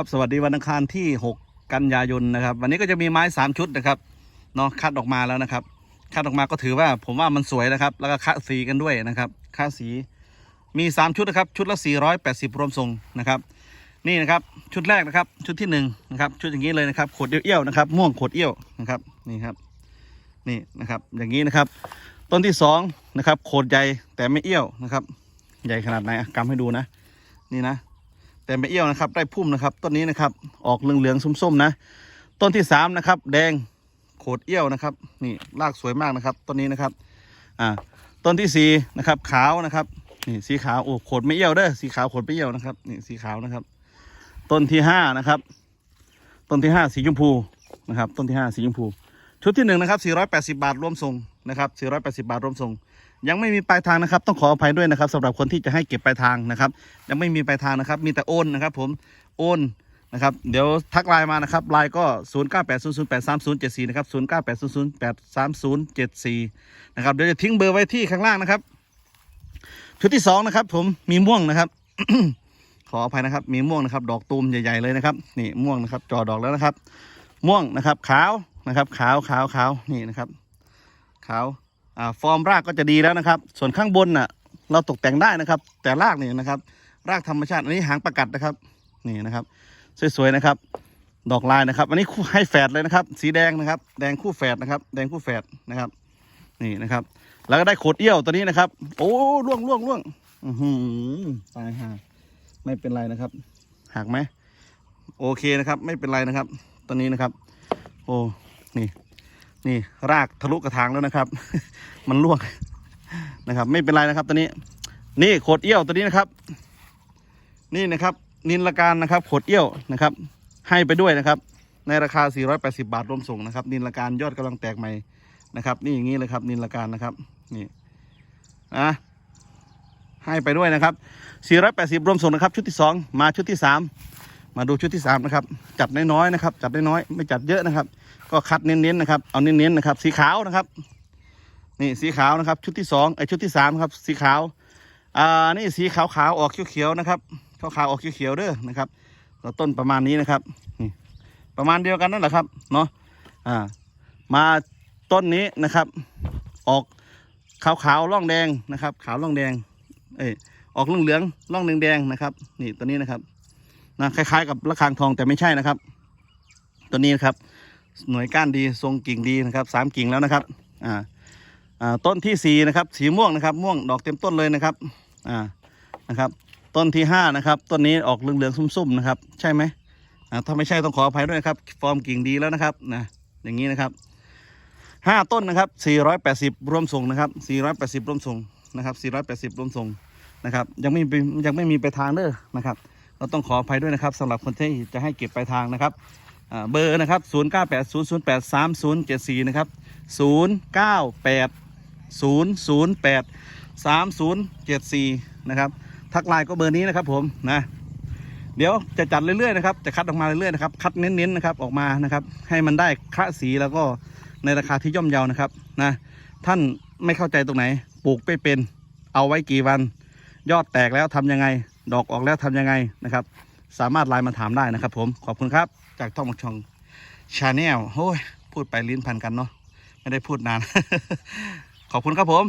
ครับสวัสดีวันอังคารที่ 6 กันยายนนะครับ วันนี้ก็จะมีไม้ 3 ชุดนะครับเนาะคัดออกมาแล้วนะครับคัดออกมาก็ถือว่าผมว่ามันสวยนะครับ แล้วก็คัดสีกันด้วยนะครับคัดสีมี 3 ชุดนะครับ ชุดละ 480 รวมทรงนะครับ นี่นะครับชุดแรกนะครับ ชุดที่1นะครับชุดอย่างนี้เลยนะครับขดเอี้ยวๆนะครับ ม่วงขดเอี้ยวนะครับนี่ครับนี่นะครับอย่างนี้นะครับ ต้นที่2นะครับโขดใหญ่แต่ไม่เอี้ยวนะครับ ใหญ่ขนาดไหนอะกำให้ดูนะ นี่นะ แต่ไม่เอี้ยวนะครับได้พุ่มนะครับ ต้นนี้นะครับ ออกเหลืองๆส้มๆนะ ต้นที่สามนะครับ แดงโขดเอี้ยวนะครับ นี่รากสวยมากนะครับ ต้นนี้นะครับ อ่า ต้นที่สี่นะครับ ขาวนะครับ นี่สีขาวโอ้โขดไม่เอี้ยวเด้อสีขาวโขดไม่เอี้ยวนะครับ นี่สีขาวนะครับ ต้นที่ห้านะครับ ต้นที่ห้าสีชมพูนะครับ ต้นที่ห้าสีชมพู ชุดที่หนึ่งนะครับ480 บาทรวมส่งนะครับ480 บาทรวมส่ง ยังไม่มีปลายทางนะครับ ต้องขออภัยด้วยนะครับสำหรับคนที่จะให้เก็บปลายทางนะครับ ยังไม่มีปลายทางนะครับ มีแต่โอนนะครับ ผมโอนนะครับ เดี๋ยวทักไลน์มานะครับไลน์ก็ 0 9 8 0 0 8 3 0 7 4 นะครับ 0 9 8 0 0 8 3 0 7 4 นะครับ เดี๋ยวจะทิ้งเบอร์ไว้ที่ข้างล่างนะครับ ชุดที่สองนะครับ ผมมีม่วงนะครับ ขออภัยนะครับ มีม่วงนะครับ ดอกตูมใหญ่ๆเลยนะครับ นี่ม่วงนะครับ จอดอกแล้วนะครับ ม่วงนะครับ ขาวนะครับ ขาวขาวขาวนี่นะครับ ขาว ฟอร์มรากก็จะดีแล้วนะครับ ส่วนข้างบนน่ะเราตกแต่งได้นะครับ แต่รากนี่นะครับ รากธรรมชาติอันนี้หางประกัดนะครับนี่นะครับ สวยๆนะครับ ดอกลายนะครับ อันนี้คู่ให้แฝดเลยนะครับ สีแดงนะครับ แดงคู่แฝดนะครับ แดงคู่แฝดนะครับ นี่นะครับ แล้วก็ได้โขดเอี้ยวตัวนี้นะครับ โอ้ล่วงล่วงล่วงอือตายห่าไม่เป็นไรนะครับหักไหมโอเคนะครับ ไม่เป็นไรนะครับ ตัวนี้นะครับ โอ้นี่ นี่รากทะลุกระถางแล้วนะครับ มันล่วงนะครับ ไม่เป็นไรนะครับตัวนี้ นี่ขดเอี้ยวตัวนี้นะครับ นี่นะครับ นินละการนะครับขดเอี้ยวนะครับ ให้ไปด้วยนะครับ ในราคา 480 บาทรวมส่งนะครับ นินละการยอดกำลังแตกใหม่นะครับ นี่อย่างนี้เลยครับ นินละการนะครับ นี่นะให้ไปด้วยนะครับ 480 รวมส่งนะครับ ชุดที่ 2 มาชุดที่ 3 มาดูชุดที่3นะครับจัดน้อยๆนะครับ จัดน้อยๆไม่จัดเยอะนะครับ ก็คัดเน้นๆนะครับเอาเน้นๆนะครับ สีขาวนะครับ นี่สีขาวนะครับ ชุดที่สองไอชุดที่สามครับ สีขาวอ่านี่สีขาวๆออกเขียวๆนะครับขาวๆออกเขียวๆเด้อนะครับต้นประมาณนี้นะครับนี่ประมาณเดียวกันนั่นแหละครับเนาะอ่ามาต้นนี้นะครับ ออกขาวขาวๆร่องแดงนะครับ ขาวร่องแดง เอ้ยออกเหลืองเหลืองๆร่องแดงแดงๆนะครับ นี่ตัวนี้นะครับ นะคล้ายๆ กับระฆังทองแต่ไม่ใช่นะครับ ตัวนี้นะครับ หน่วยก้านดีทรงกิ่งดีนะครับสามกิ่งแล้วนะครับอ่าอ่าต้นที่สี่นะครับ สีม่วงนะครับ ม่วงดอกเต็มต้นเลยนะครับอ่านะครับ ต้นที่ห้านะครับต้นนี้ออกเหลืองๆ ซุ่มๆนะครับ ใช่ไหมอ่าถ้าไม่ใช่ต้องขออภัยด้วยนะครับ ฟอร์มกิ่งดีแล้วนะครับนะอย่างนี้นะครับห้าต้นนะครับสี่ร้อยแปดสิบรวมส่งนะครับสี่ร้อยแปดสิบรวมส่งนะครับสี่ร้อยแปดสิบรวมส่งนะครับ ยังไม่มียังไม่มีไปทางเด้อนะครับ เราต้องขออภัยด้วยนะครับสำหรับคนที่จะให้เก็บปลายทางนะครับเบอร์นะครับ 0 9 8 0 0 8 3 0 7 4 นะครับ 0 9 8 0 0 8 3 0 7 4 นะครับ ทักไลน์ก็เบอร์นี้นะครับผมนะ เดี๋ยวจะจัดเรื่อยๆนะครับ จะคัดออกมาเรื่อยๆนะครับ คัดเน้นๆนะครับออกมานะครับ ให้มันได้คละสีแล้วก็ในราคาที่ย่อมเยานะครับนะ ท่านไม่เข้าใจตรงไหน ปลูกไม่เป็น เอาไว้กี่วัน ยอดแตกแล้วทำยังไง ดอกออกแล้วทำยังไงนะครับ สามารถไลน์มาถามได้นะครับ ผมขอบคุณครับ จากท่องมักชองชาแนลโอ้ยพูดไปลิ้นพันกันเนาะไม่ได้พูดนาน ขอบคุณครับผม